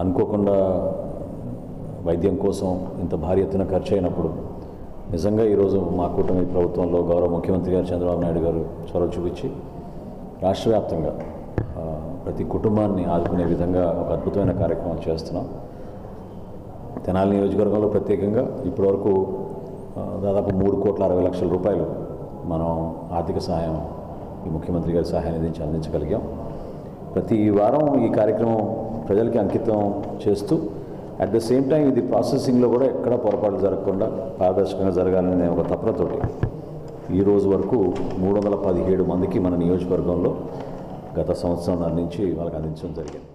అనుకోకుండా వైద్యం కోసం ఇంత భారీ ఎత్తున ఖర్చు అయినప్పుడు నిజంగా ఈరోజు మా కూటమి ప్రభుత్వంలో గౌరవ ముఖ్యమంత్రి గారు చంద్రబాబు నాయుడు గారు చొరవ చూపించి రాష్ట్ర వ్యాప్తంగా ప్రతి కుటుంబాన్ని ఆదుకునే విధంగా ఒక అద్భుతమైన కార్యక్రమం చేస్తున్నాం. తెనాలి నియోజకవర్గంలో ప్రత్యేకంగా ఇప్పటివరకు దాదాపు మూడు కోట్ల అరవై లక్షల రూపాయలు మనం ఆర్థిక సహాయం ఈ ముఖ్యమంత్రి గారి సహాయం అందించి అందించగలిగాం. ప్రతి వారం ఈ కార్యక్రమం ప్రజలకి అంకితం చేస్తూ అట్ ద సేమ్ టైం ఇది ప్రాసెసింగ్లో కూడా ఎక్కడ పొరపాటు జరగకుండా పారదర్శకంగా జరగాలనే ఒక తపనతోటి ఈ రోజు వరకు మూడు వందల పదిహేడు మందికి మన నియోజకవర్గంలో గత సంవత్సరం నుంచి వాళ్ళకి అందించడం జరిగింది.